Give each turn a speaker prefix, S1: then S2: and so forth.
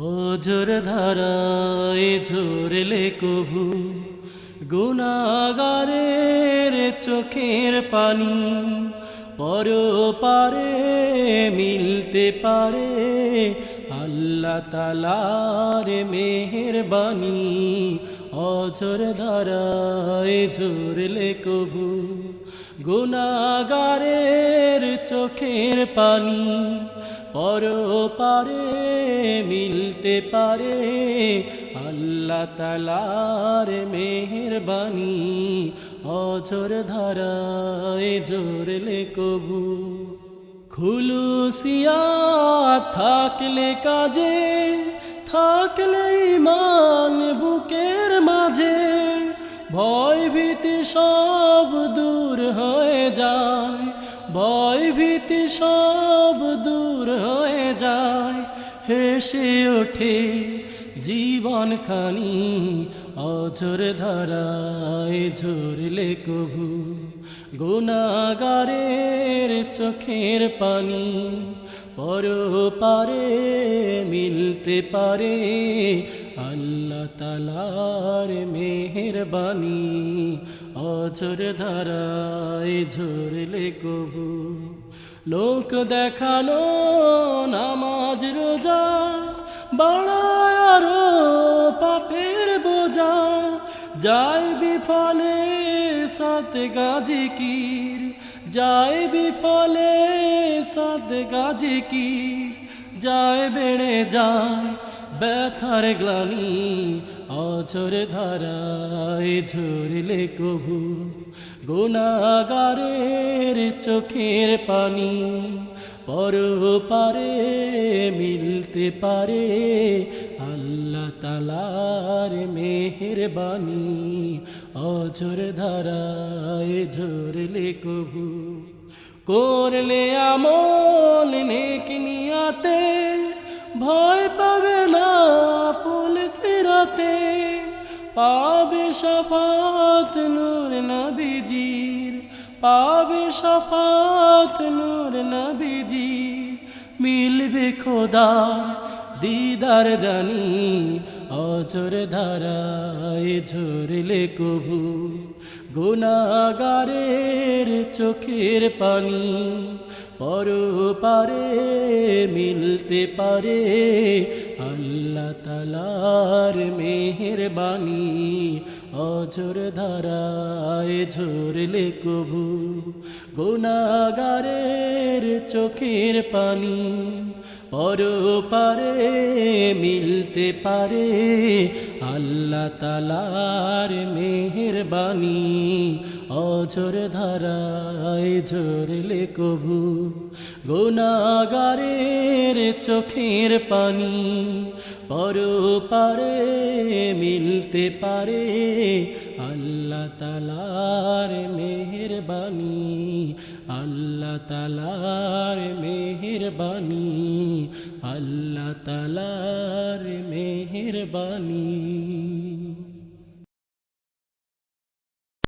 S1: অজর ধারায় ঝরলে কভু গুণাগারের চোখের পানি পর পারে মিলতে পারে আল্লাহ তালার মেহেরবানি অঝর ধারায় ঝরলে কভু। গুণাগারের চোখের পানি পর পারে মিলতে পারে। আল্লাহ তালার মেহেরবানি অঝর ধারায় জোরলে কবু খুলুসিয়া থাকলে কাজে, থাকলে মাঝে ভয় ভীতি সব দূর হয়ে যায় ভয় ভীতি সব দূর হয়ে যায়। হেসে ওঠে জীবন খানি অঝর ধারায় ঝরলে কভু। গুণাগারের চোখের পানি পর পারে মিলতে পারে আল্লাহ তালার মেহেরবানি। অঝর ধারায় ঝরলে কবু। লোক দেখানো নামাজ রোজা আরও পাপের বোঝা। যায় বিফলে সাত গাজে কির, যায় বিফলে সাত গাজে কির। যায়, বেড়ে যায়, ব্যথার গ্লানি অঝর ধারায় ঝরলে কভু। গুণাগারের চোখের পানি পর পারে মিলতে পারে, আল্লাহ তালার মেহেরবানি অঝর ধারায় ঝরলে কভু। করলে আমল নেকি নিয়াতে, ভয় পাবে না পুলিশ রাতে পাবে সফাত নূর নবীজির, পাবে সফাত নূর নবীজির। মিলবে খোদার দিদার জানি, অচর ধারায় ঝরলে কভু। গুণাগারের চোখের পানি পর পারে মিলতে পারে আল্লাহ তালার মেহেরবানি অঝর ধারায় ঝরলে কভু। গুণাগারের চোখের পানি পর পারে মিলতে পারে। আল্লাহ তালার মেহেরবানি অঝর ধারায় ঝরলে কভু গোনাগারের চোখের পানি পর পারে মিলতে পারে। আল্লাহ তালার মেহরবানি আল্লাহ তালার মেহরবানি আল্লাহ তালার মেহেরবানি।